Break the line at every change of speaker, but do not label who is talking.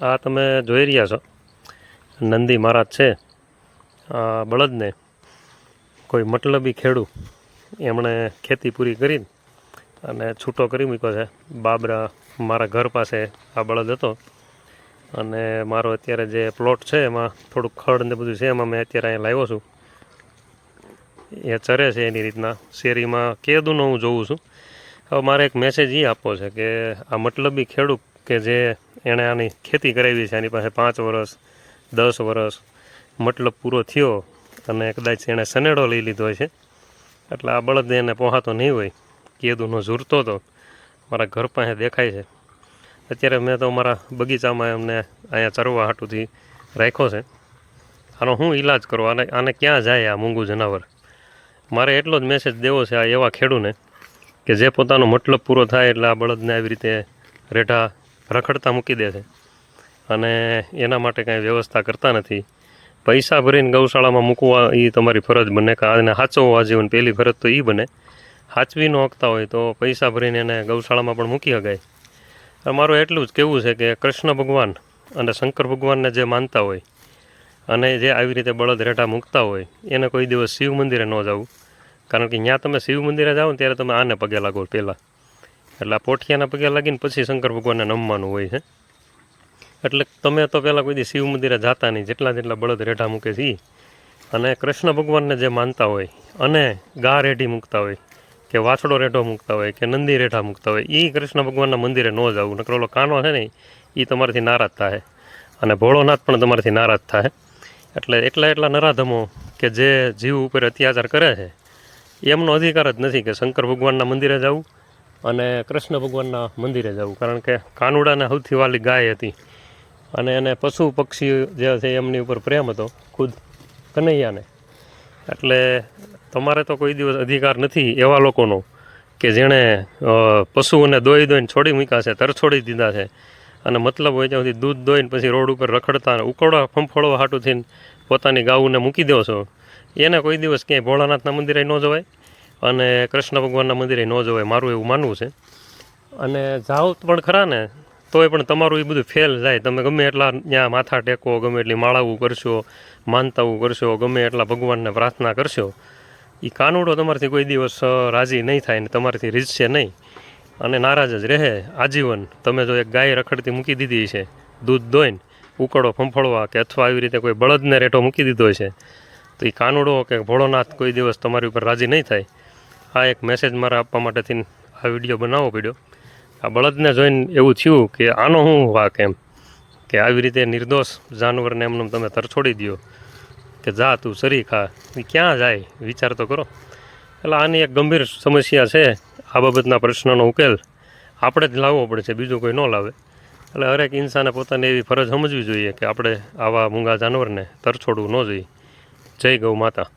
આ તમે જોઈ રહ્યા છો. નંદી મહારાજ છે. આ બળદને કોઈ મતલબી ખેડૂ એમણે ખેતી પૂરી કરી અને છૂટો કરી મૂક્યો છે. બાબરા મારા ઘર પાસે આ બળદ હતો અને મારો અત્યારે જે પ્લોટ છે એમાં થોડુંક ખડ ને બધું છે, એમાં મેં અત્યારે અહીંયા લાવ્યો છું. એ ચરે છે એની રીતના. શેરીમાં કેદુનો હું જોઉં છું. હવે મારે એક મેસેજ એ આપવો છે કે આ મતલબી ખેડૂત કે જે એણે આની ખેતી કરાવી છે એની પાસે પાંચ વર્ષ, દસ વર્ષ મતલબ પૂરો થયો અને કદાચ એણે સનેડો લઈ લીધો છે. એટલે આ બળદ એને પહોંચાતો નહીં હોય, કેદુનો ઝૂરતો હતો મારા ઘર પાસે દેખાય છે. અત્યારે મેં તો મારા બગીચામાં એમને અહીંયા ચરવા હાટુથી રાખ્યો છે. આનો હું ઈલાજ કરું, આને આને ક્યાં જાય આ મૂંગું જનાવર? મારે એટલો જ મેસેજ દેવો છે આ એવા ખેડૂને કે જે પોતાનો મતલબ પૂરો થાય એટલે આ બળદને આવી રીતે રેઢા રખડતા મૂકી દે છે. અને એના માટે કાંઈ વ્યવસ્થા કરતા નથી. પૈસા ભરીને ગૌશાળામાં મૂકવા એ તમારી ફરજ બને કે આને સાચવવા જીવન પહેલી ફરજ તો એ બને. સાચવી ન હોય તો પૈસા ભરીને એને ગૌશાળામાં પણ મૂકી શકાય મારું એટલું જ કહેવું છે કે કૃષ્ણ ભગવાન અને શંકર ભગવાનને જે માનતા હોય અને જે આવી રીતે બળદ રેટા મૂકતા હોય, એને કોઈ દિવસ શિવ મંદિરે ન જવું. કારણ કે ત્યાં તમે શિવ મંદિરે જાઓ ત્યારે તમે આને પગે લાગો પહેલાં. એટલે આ પોઠિયાના પગે લાગીને પછી શંકર ભગવાનને નમવાનું હોય છે. એટલે તમે તો પહેલાં કોઈ દી શિવ મંદિરે જાતા નહીં, જેટલા જેટલા બળદ રેઢા મૂકે છે અને કૃષ્ણ ભગવાનને જે માનતા હોય, અને ગા રેઢી મૂકતા હોય, કે વાછડો રેઢો મૂકતા હોય, કે નંદી રેઢા મૂકતા હોય એ કૃષ્ણ ભગવાનના મંદિરે ન જવું. નકર ઓલો કાનો છે ને એ તમારાથી નારાજ થાય અને ભોળોનાથ પણ તમારાથી નારાજ થાય એટલે એટલા એટલા નરાધમો કે જે જીવ ઉપર અત્યાચાર કરે છે, એમનો અધિકાર જ નથી કે શંકર ભગવાનના મંદિરે જવું અને કૃષ્ણ ભગવાનના મંદિરે જવું, કારણ કે કાનુડાને સૌથી વાલી ગાય હતી. અને એને પશુ પક્ષી જે છે એમની ઉપર પ્રેમ હતો, ખુદ કનૈયાને. એટલે તમારે તો કોઈ દિવસ અધિકાર નથી એવા લોકોનો, કે જેણે પશુઓને દોઈ દોઈને છોડી મૂક્યા છે તરછોડી દીધા છે. અને મતલબ હોય ત્યાં સુધી દૂધ દોઈને પછી રોડ ઉપર રખડતા ઉકળવા, ફંફોળવા હાટું થઈને પોતાની ગાઉને મૂકી દો છો. એને કોઈ દિવસ ક્યાંય ભોળાનાથના મંદિરે ન જવાય. અને કૃષ્ણ ભગવાનના મંદિરે ન જવાય મારું એવું માનવું છે. અને જાઓ પણ ખરા ને, તોય પણ તમારું એ બધું ફેલ જાય. તમે ગમે એટલા ત્યાં માથા ટેકો, ગમે એટલી માળાવું કરશો, માનતાવું કરશો, ગમે એટલા ભગવાનને પ્રાર્થના કરશો એ કાનુડો તમારાથી કોઈ દિવસ રાજી નહીં થાય ને તમારાથી રીઝશે નહીં. અને નારાજ જ રહે. આજીવન તમે જો એક ગાય રખડતી મૂકી દીધી છે, દૂધ દોઈને ઉકળો ફંફળવા કે અથવા આવી રીતે કોઈ બળદને રેટો મૂકી દીધો છે, તો એ કાનુડો કે ભોળોનાથ કોઈ દિવસ તમારી ઉપર રાજી નહીં થાય. આ એક મેસેજ મારા આપવા માટેથી આ વીડિયો બનાવવો પડ્યો. આ બળદને જોઈને એવું થયું કે આનો હું વાક એમ? કે આવી રીતે નિર્દોષ જાનવરને એમને તમે તરછોડી દો કે જા તું, સરી ખા. એ ક્યાં જાય? વિચાર તો કરો. એટલે આની એક ગંભીર સમસ્યા છે આ બાબતના પ્રશ્નનો ઉકેલ. આપણે જ લાવવો પડે છે બીજું કોઈ ન લાવે. એટલે હરેક ઇન્સાને પોતાની એવી ફરજ સમજવી જોઈએ કે આપણે આવા મૂંગા જાનવરને તરછોડવું ન જોઈએ. જય ગૌ માતા.